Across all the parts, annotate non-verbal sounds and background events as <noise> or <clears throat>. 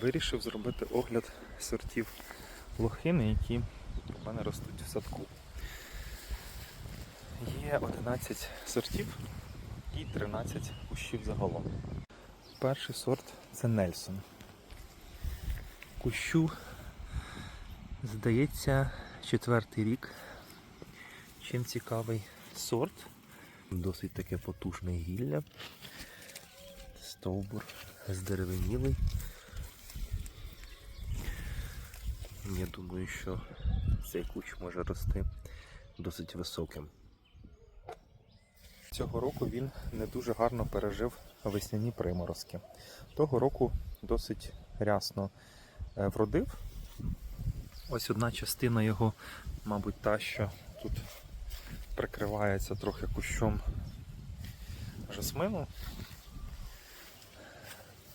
вирішив зробити огляд сортів лохини, які у мене ростуть в садку. Є 11 сортів і 13 кущів загалом. Перший сорт це Нельсон. Кущу, здається, четвертий рік. Чим цікавий сорт. Досить таке потужне гілля. Стовбур здеревенілий. Я думаю, що цей кущ може рости досить високим. Цього року він не дуже гарно пережив весняні приморозки. Того року досить рясно е, вродив. Ось одна частина його, мабуть, та, що тут прикривається трохи кущом жасмину,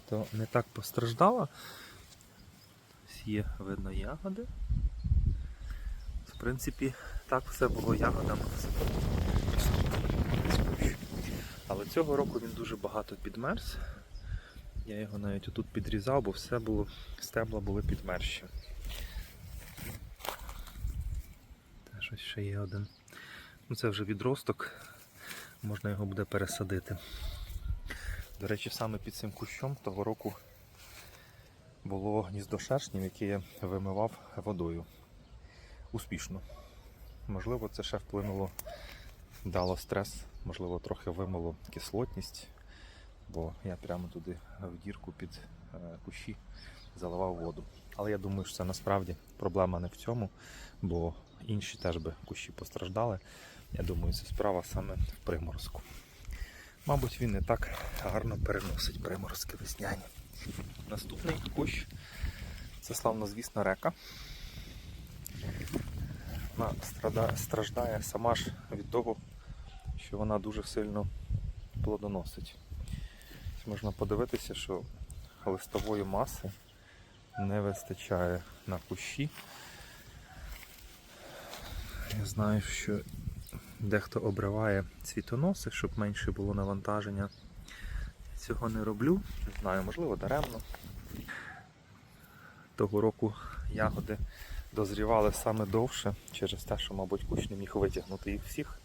то не так постраждала. Є видно ягоди. В принципі, так все було ягодами. Але цього року він дуже багато підмерз. Я його навіть отут підрізав, бо все було, стебла були підмерші. Теж ось ще є один. Ну це вже відросток, можна його буде пересадити. До речі, саме під цим кущом того року було гніздо шершнів, яке я вимивав водою. Успішно. Можливо, це ще вплинуло, дало стрес, можливо, трохи вимило кислотність, бо я прямо туди в дірку під е, кущі заливав воду. Але я думаю, що це насправді проблема не в цьому, бо інші теж би кущі постраждали. Я думаю, це справа саме в приморозку. Мабуть, він не так гарно переносить приморозки весняні. Наступний кущ це славнозвісна река. Вона страждає сама ж від того, що вона дуже сильно плодоносить. Можна подивитися, що листової маси не вистачає на кущі. Я знаю, що дехто обриває цвітоноси, щоб менше було навантаження. Цього не роблю. Не знаю, можливо, даремно. Того року ягоди дозрівали саме довше через те, що, мабуть, кущ не міг витягнути їх всіх.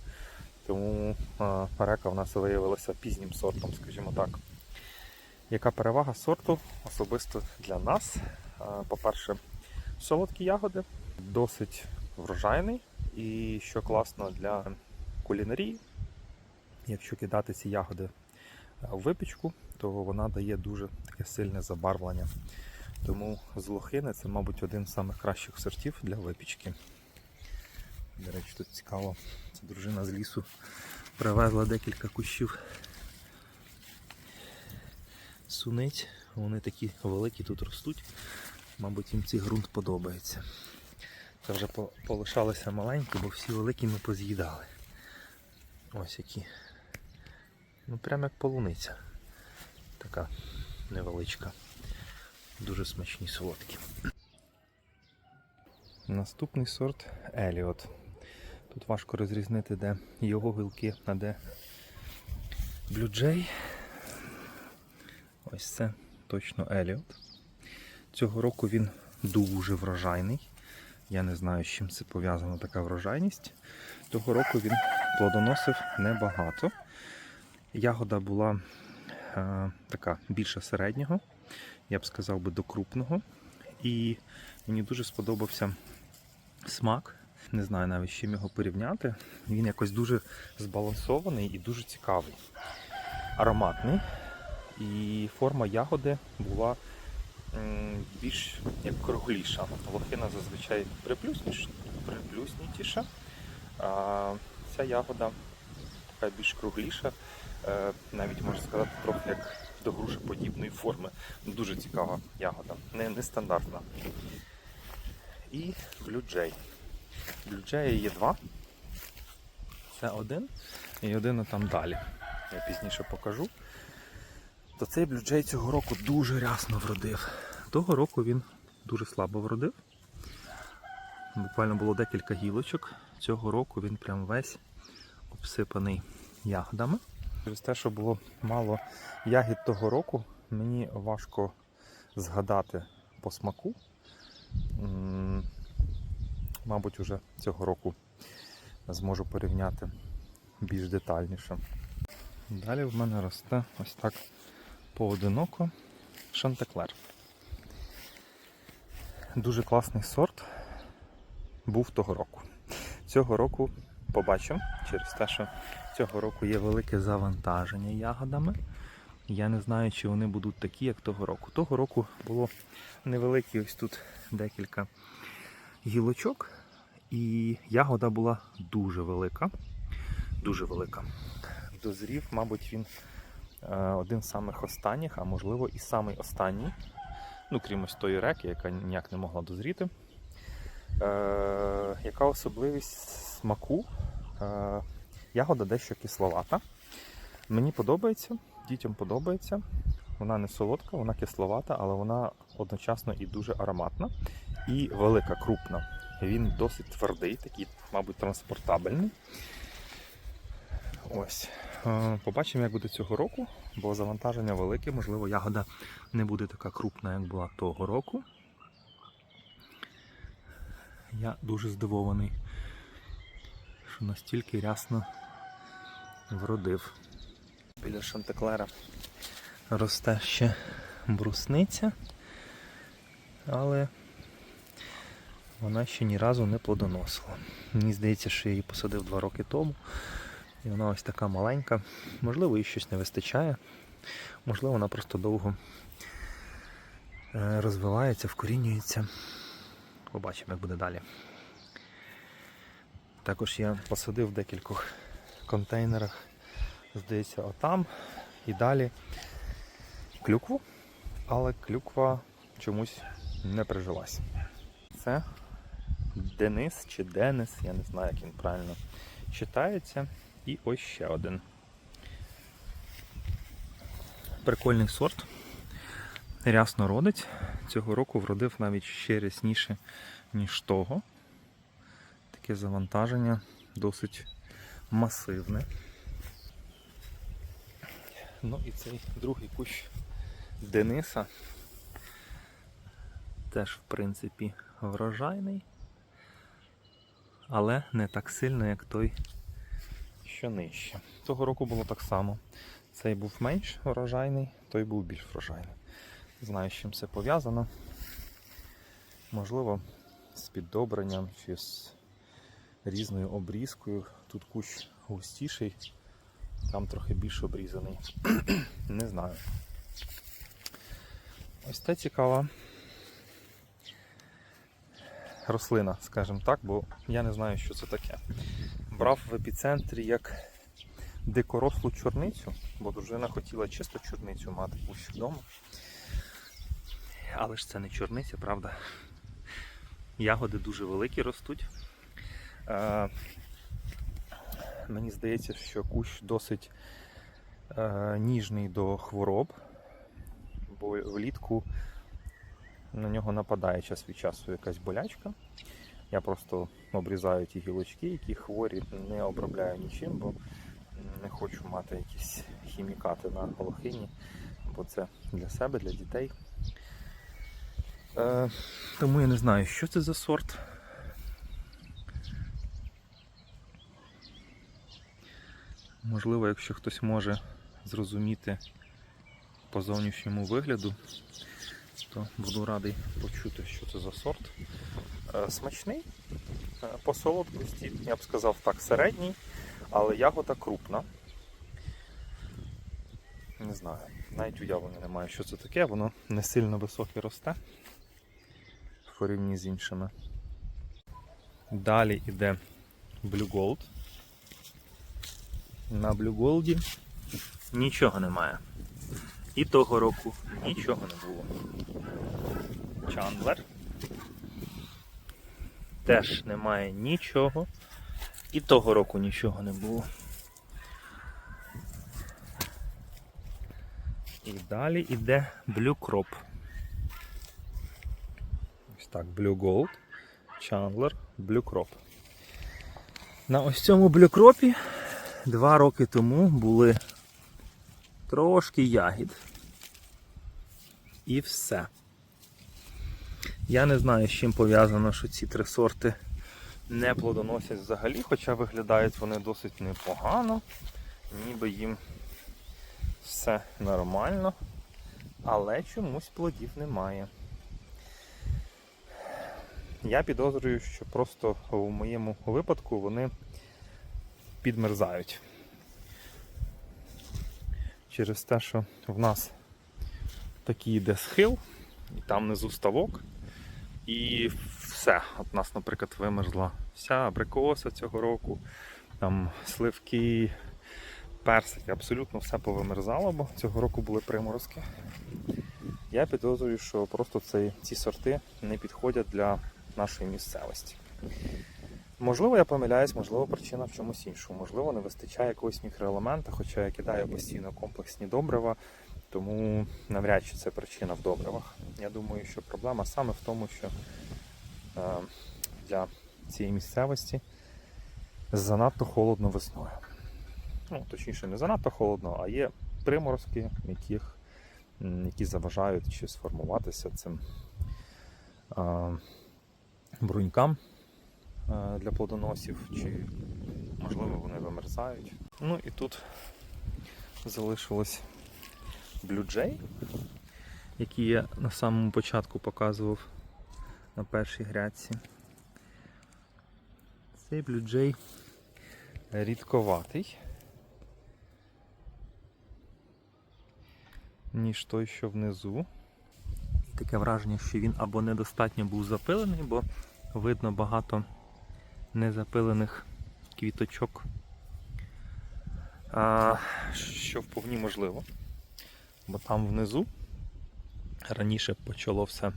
Тому а, река в нас виявилася пізнім сортом, скажімо так. Яка перевага сорту особисто для нас? По-перше, солодкі ягоди, досить врожайний і що класно для кулінарії. Якщо кидати ці ягоди е, випічку, то вона дає дуже таке сильне забарвлення. Тому з лохини це, мабуть, один з самих кращих сортів для випічки. До речі, тут цікаво, ця дружина з лісу привезла декілька кущів суниць. Вони такі великі тут ростуть. Мабуть, їм цей ґрунт подобається. Це вже по- полишалися маленькі, бо всі великі ми поз'їдали. Ось які. Ну прямо як полуниця. Така невеличка. Дуже смачні солодкі. Наступний сорт Еліот. Тут важко розрізнити, де його гілки, а де блюджей. Ось це точно Еліот. Цього року він дуже врожайний. Я не знаю, з чим це пов'язана така врожайність. Того року він плодоносив небагато. Ягода була е, така більше середнього, я б сказав би до крупного. І мені дуже сподобався смак. Не знаю навіть з чим його порівняти. Він якось дуже збалансований і дуже цікавий. Ароматний. І форма ягоди була більш як кругліша. Лохина зазвичай приплюснітіша. А ця ягода така більш кругліша, навіть можна сказати, трохи як до грушеподібної форми. Дуже цікава ягода, не, нестандартна. І блюджей. Блюджеї є два. Це один і один там далі. Я пізніше покажу. То цей блюджей цього року дуже рясно вродив. Того року він дуже слабо вродив. Буквально було декілька гілочок. Цього року він прям весь обсипаний ягодами. Через те, що було мало ягід того року, мені важко згадати по смаку. Мабуть, уже цього року зможу порівняти більш детальніше. Далі в мене росте ось так поодиноко шантеклер. Дуже класний сорт був того року. Цього року побачимо через те, що цього року є велике завантаження ягодами. Я не знаю, чи вони будуть такі, як того року. Того року було невеликі ось тут декілька гілочок, і ягода була дуже велика. Дуже велика. Дозрів, мабуть, він е, один з самих останніх, а можливо і самий останній. Ну, крім ось тої реки, яка ніяк не могла дозріти. Е, яка особливість смаку? Е, ягода дещо кисловата. Мені подобається, дітям подобається. Вона не солодка, вона кисловата, але вона одночасно і дуже ароматна і велика, крупна. Він досить твердий, такий, мабуть, транспортабельний. Ось. Е, Побачимо, як буде цього року, бо завантаження велике, можливо, ягода не буде така крупна, як була того року. Я дуже здивований, що настільки рясно вродив. Біля Шантеклера росте ще брусниця, але вона ще ні разу не плодоносила. Мені здається, що я її посадив два роки тому. І вона ось така маленька. Можливо, їй щось не вистачає. Можливо, вона просто довго е, розвивається, вкорінюється. Побачимо, як буде далі. Також я посадив декількох контейнерах, здається, отам і далі клюкву, але клюква чомусь не прижилась. Це Денис чи Денис, я не знаю, як він правильно читається. І ось ще один. Прикольний сорт. Рясно родить. Цього року вродив навіть ще рясніше, ніж того. Таке завантаження досить масивне. Ну і цей другий кущ Дениса теж, в принципі, врожайний, але не так сильно, як той що нижче. Того року було так само. Цей був менш врожайний, той був більш врожайний. Знаю, з чим це пов'язано. Можливо, з піддобренням чи з різною обрізкою. Тут кущ густіший, там трохи більш обрізаний. <clears throat> Не знаю. Ось це цікава рослина, скажімо так, бо я не знаю, що це таке брав в епіцентрі як дикорослу чорницю, бо дружина хотіла чисто чорницю мати кущ вдома. Але ж це не чорниця, правда? Ягоди дуже великі ростуть. Мені здається, що кущ досить е, ніжний до хвороб, бо влітку на нього нападає час від часу якась болячка. Я просто обрізаю ті гілочки, які хворі, не обробляю нічим, бо не хочу мати якісь хімікати на волохині, бо це для себе, для дітей. Е, тому я не знаю, що це за сорт. Можливо, якщо хтось може зрозуміти по зовнішньому вигляду, то буду радий почути, що це за сорт. Е, Смачний, е, по солодкості, я б сказав так, середній, але ягода крупна. Не знаю, навіть уявлення немає, що це таке, воно не сильно високе росте в порівнянні з іншими. Далі йде Blue Gold. На Gold нічого немає. І того року нічого не було. Чандлер. Теж немає нічого. І того року нічого не було. І далі йде Blue Crop. Ось так, Blue Gold, Chandler, Blue Crop. На ось цьому Crop два роки тому були трошки ягід. І все. Я не знаю, з чим пов'язано, що ці три сорти не плодоносять взагалі, хоча виглядають вони досить непогано, ніби їм все нормально, але чомусь плодів немає. Я підозрюю, що просто у моєму випадку вони підмерзають. Через те, що в нас такий йде схил, і там внизу ставок, і все. От нас, наприклад, вимерзла вся абрикоса цього року, там сливки, персики, абсолютно все повимерзало, бо цього року були приморозки. Я підозрюю, що просто ці, ці сорти не підходять для нашої місцевості. Можливо, я помиляюсь, можливо, причина в чомусь іншому. Можливо, не вистачає якогось мікроелемента, хоча я кидаю постійно комплексні добрива, тому навряд чи це причина в добривах. Я думаю, що проблема саме в тому, що е, для цієї місцевості занадто холодно весною. Ну, точніше, не занадто холодно, а є приморозки, яких, які заважають чи сформуватися цим е, брунькам для плодоносів, чи можливо вони вимерзають. Ну і тут залишилось блюджей, які я на самому початку показував на першій грядці. Цей блюджей рідковатий, ніж той, що внизу. Таке враження, що він або недостатньо був запилений, бо видно багато незапилених квіточок, а, що вповні можливо. Бо там внизу раніше почало все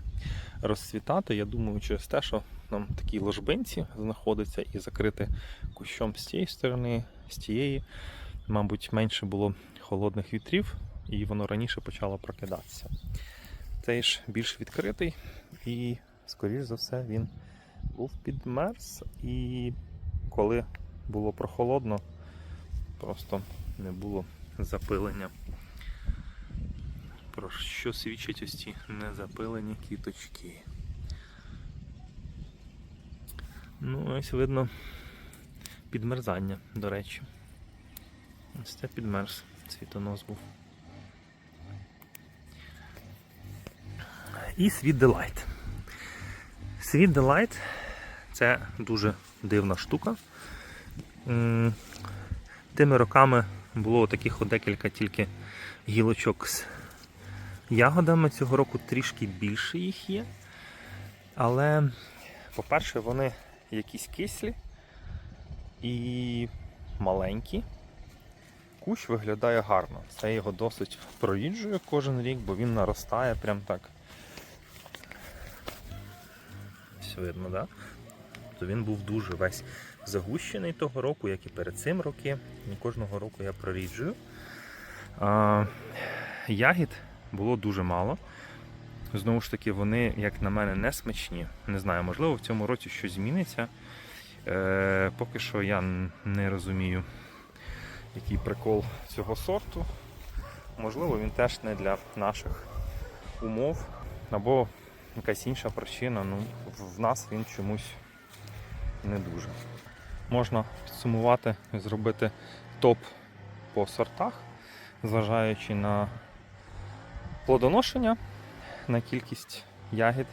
розцвітати. Я думаю, через те, що нам такі ложбинці знаходиться і закрити кущом з цієї сторони, з тієї, мабуть, менше було холодних вітрів, і воно раніше почало прокидатися. Цей ж більш відкритий, і, скоріш за все, він був підмерз, і коли було прохолодно, просто не було запилення. Про що свідчать ось ці незапилені квіточки. Ну, ось видно підмерзання, до речі. Ось це підмерз, цвітонос був. І Sweet Delight. Sweet Delight це дуже дивна штука. Тими роками було таких декілька тільки гілочок з ягодами. Цього року трішки більше їх є. Але, по-перше, вони якісь кислі і маленькі. Кущ виглядає гарно. Це його досить проїджує кожен рік, бо він наростає прям так. Видно, да? То він був дуже весь загущений того року, як і перед цим роки. І кожного року я проріджую. А, ягід було дуже мало. Знову ж таки, вони, як на мене, не смачні. Не знаю, можливо, в цьому році щось зміниться. Е, поки що я не розумію, який прикол цього сорту. Можливо, він теж не для наших умов. Або якась інша причина. Ну, в- нас він чомусь не дуже. Можна підсумувати, і зробити топ по сортах, зважаючи на плодоношення, на кількість ягід,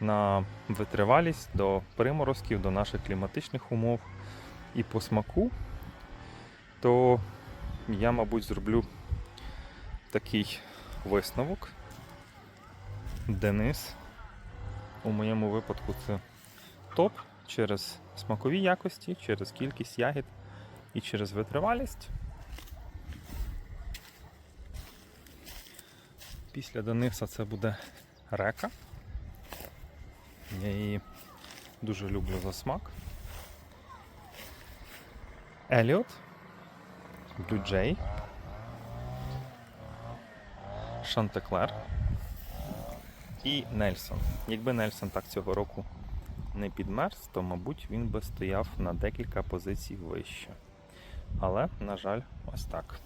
на витривалість до приморозків, до наших кліматичних умов і по смаку, то я, мабуть, зроблю такий висновок. Денис. У моєму випадку це топ через смакові якості, через кількість ягід і через витривалість. Після Дениса це буде река. Я її дуже люблю за смак. Еліот, Блюджей, Шантеклер і Нельсон. Якби Нельсон так цього року не підмерз, то, мабуть, він би стояв на декілька позицій вище. Але, на жаль, ось так.